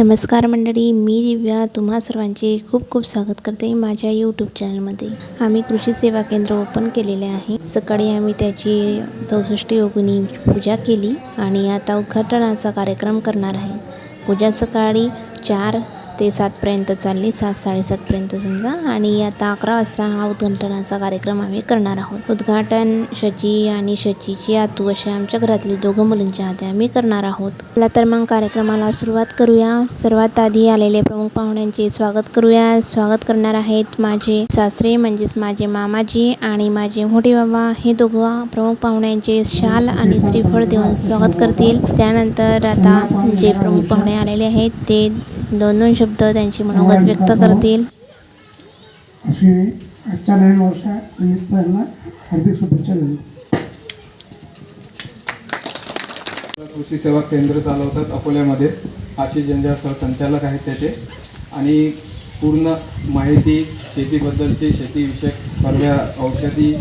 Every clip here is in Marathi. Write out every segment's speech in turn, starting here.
नमस्कार मंडळी मी दिव्या तुम्हा सर्वांचे खूप खूप स्वागत करते माझ्या यूट्यूब चॅनलमध्ये आम्ही कृषी सेवा केंद्र ओपन केलेले आहे. सकाळी आम्ही त्याची चौसष्टी योगिनी पूजा केली आणि आता उद्घाटनाचा कार्यक्रम करणार आहे. पूजा सकाळी चार ते सातपर्यंत चालली सात साडेसातपर्यंत समजा. आणि आता अकरा वाजता हा उद्घाटनाचा कार्यक्रम आम्ही करणार आहोत. उद्घाटन शची आणि शचीची आतू अशा आमच्या घरातली दोघं मुलींच्या हाते आम्ही करणार आहोत. चला तर मग कार्यक्रमाला सुरुवात करूया. सर्वात आधी आलेले प्रमुख पाहुण्यांचे स्वागत करूया. स्वागत करणार आहेत माझे सासरे म्हणजेच माझे मामाजी आणि माझे मोठे बाबा. हे दोघं प्रमुख पाहुण्यांचे शाल आणि श्रीफळ देऊन स्वागत करतील. त्यानंतर आता जे प्रमुख पाहुणे आलेले आहेत ते दोन दोन शब्द त्यांची मनोगत व्यक्त करतील. अशी आजच्या नवीन वर्षानिमित्त यांना हार्दिक शुभेच्छा देतो. कृषी सेवा केंद्र चालवतात अकोल्यामध्ये. आशिष जंजाळ सर संचालक आहेत त्याचे. आणि पूर्ण माहिती शेतीबद्दलची शेतीविषयक सर्व औषधी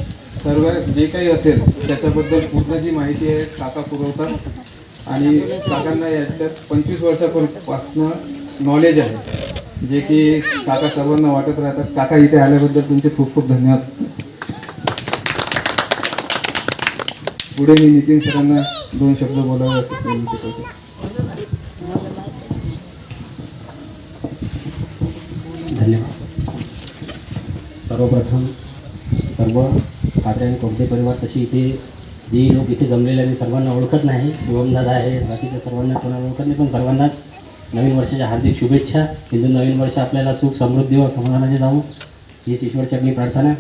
सर्व जे काही असेल त्याच्याबद्दल पूर्ण जी माहिती आहे काका पुरवतात. आणि काकांना याच्यात पंचवीस वर्षापासून नॉलेज आहे. जे की काका सर्वांना वाटत राहतात. काका इथे आल्याबद्दल तुमचे खूप खूप धन्यवाद. पुढे मी नितीन सरांना दोन शब्द बोलावे असं विनंती करतो. धन्यवाद. सर्वप्रथम सर्व ठाकरे आणि कोणते परिवार तशी इथे जे लोक इथे जमलेले आहे मी सर्वांना ओळखत नाही. शिवमदादा आहे बाकीच्या सर्वांना कोणाला ओळखत नाही पण सर्वांनाच नवीन वर्षाच्या हार्दिक शुभेच्छा. हिंदू नवीन वर्ष आपल्याला सुख समृद्धी व समाधानाचे जाऊ हीच ईश्वरचरणी प्रार्थना.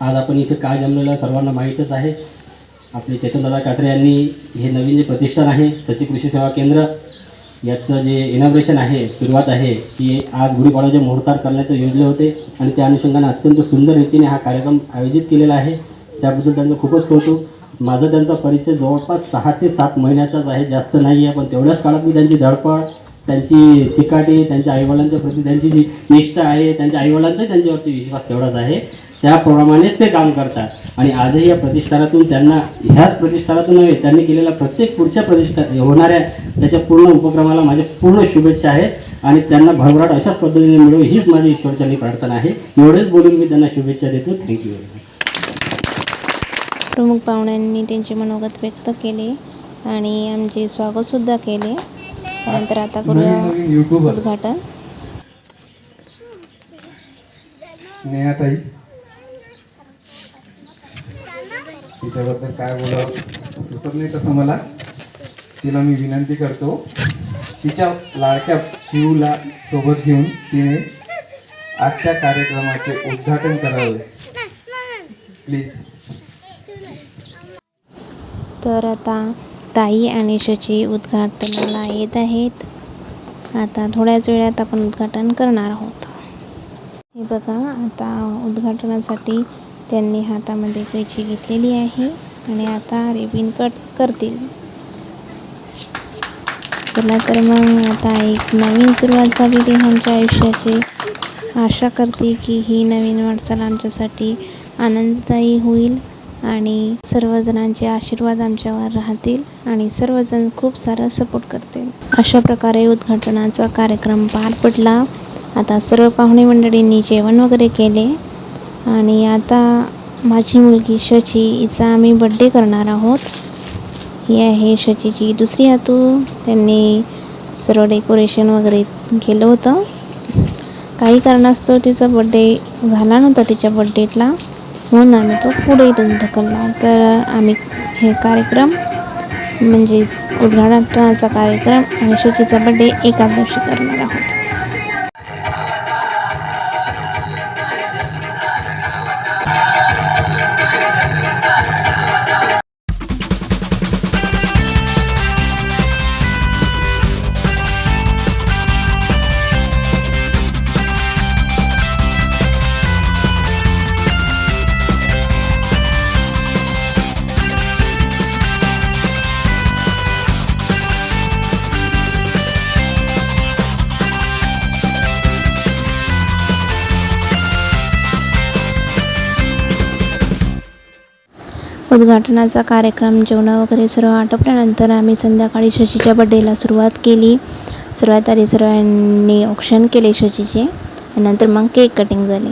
आज आपण इथे काय जमलेलं सर्वांना माहीतच आहे. आपले चेतनदादा कात्रे यांनी हे नवीन जे प्रतिष्ठान आहे सचिव कृषी सेवा केंद्र याचं जे इनॉग्रेशन आहे सुरुवात आहे की आज गुढीपाडव्याच्या मुहूर्तार करण्याचं योजले होते. आणि त्या अनुषंगाने अत्यंत सुंदर रीतीने हा कार्यक्रम आयोजित केलेला आहे. त्याबद्दल त्यांचं खूपच कौतुक. माझा त्यांचा परिचय जवळपास सहा ते सात महिन्याचाच आहे. जास्त नाही आहे पण तेवढ्याच काळात मी त्यांची धडपड त्यांची चिकाटी त्यांच्या आईवडिलांच्या प्रती त्यांची जी निष्ठा आहे त्यांच्या आईवडिलांचाही त्यांच्यावरती विश्वास तेवढाच आहे. त्याप्रमाणेच ते काम करतात. आणि आजही या प्रतिष्ठानातून त्यांना ह्याच प्रतिष्ठानातून नव्हे त्यांनी केलेल्या प्रत्येक पुढच्या प्रतिष्ठा होणाऱ्या त्याच्या पूर्ण उपक्रमाला माझ्या पूर्ण शुभेच्छा आहेत. आणि त्यांना भरभराट अशाच पद्धतीने मिळो हीच माझी ईश्वरचरणी प्रार्थना आहे. एवढेच बोलून मी त्यांना शुभेच्छा देतो. थँक्यू व्हेरी मच प्रमुख पाहुण्यांनी त्यांचे मनोगत व्यक्त केले आणि आमचे स्वागतसुद्धा केले. त्यानंतर आता करूया युट्यूबर उद्घाटन. स्नेहाताई. तिच्याबद्दल काय बोलावं सुचत नाही तसं मला. तिला मी विनंती करतो तिच्या लाडक्या चिवला सोबत घेऊन तिने आजच्या कार्यक्रमाचे उद्घाटन करावे. प्लीज तर आता ताई आणि शची उद्घाटनाला येत आहेत. आता थोड्याच वेळात आपण उद्घाटन करणार आहोत. हे बघा आता उद्घाटनासाठी त्यांनी हातामध्ये कैची घेतलेली आहे आणि आता रिबिन कट करतील. चला तर मग आता एक नवीन सुरुवात झालेली आहे आमच्या आयुष्याची. आशा करते की ही नवीन वाटचाल आमच्यासाठी आनंददायी होईल. आणि सर्वजणांचे आशीर्वाद आमच्यावर राहतील आणि सर्वजण खूप सारा सपोर्ट करतील. अशा प्रकारे उद्घाटनाचा कार्यक्रम पार पडला. आता सर्व पाहुणे मंडळींनी जेवण वगैरे केले. आणि आता माझी मुलगी शची हिचा आम्ही बड्डे करणार आहोत. ही आहे शचीची दुसरी हातू त्यांनी सर्व डेकोरेशन वगैरे केलं होतं. काही कारणास्तव तिचा बड्डे झाला नव्हता तिच्या बड्डेला म्हणून आम्ही तो पुढे ढकलला तर आम्ही हे कार्यक्रम म्हणजेच उद्घाटनाचा कार्यक्रम आणि शचीचा बड्डे एकादशी करणार आहोत. उद्घाटनाचा कार्यक्रम जेवणा वगैरे सर्व आटोपल्यानंतर आम्ही संध्याकाळी शशीच्या बड्डेला सुरुवात केली. सर्वात आधी सर्वांनी औक्षण केले शचीचे आणि नंतर मग केक कटिंग झाली.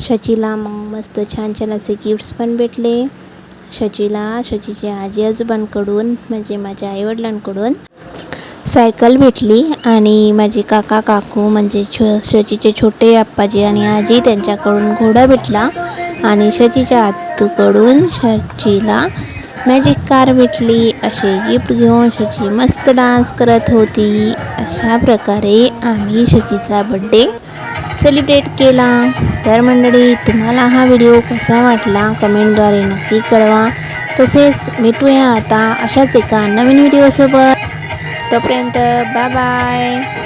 शचीला मग मस्त छान छान असे गिफ्ट्स पण भेटले. शचीला शचीचे आजी आजोबांकडून म्हणजे माझ्या आईवडिलांकडून सायकल भेटली आणि माझे काका काकू म्हणजे छो शचीचे छोटे आप्पाजी आणि आजी त्यांच्याकडून घोडा भेटला. आणि शचीच्या आतूकडून शचीला मॅजिक कार भेटली. असे गिफ्ट घेऊन शची मस्त डान्स करत होती. अशा प्रकारे आम्ही शचीचा बड्डे सेलिब्रेट केला. तर मंडळी तुम्हाला हा व्हिडिओ कसा वाटला? कमेंटद्वारे नक्की कळवा. तसेच भेटूया आता अशाच एका नवीन व्हिडिओसोबत तोपर्यंत बाय बाय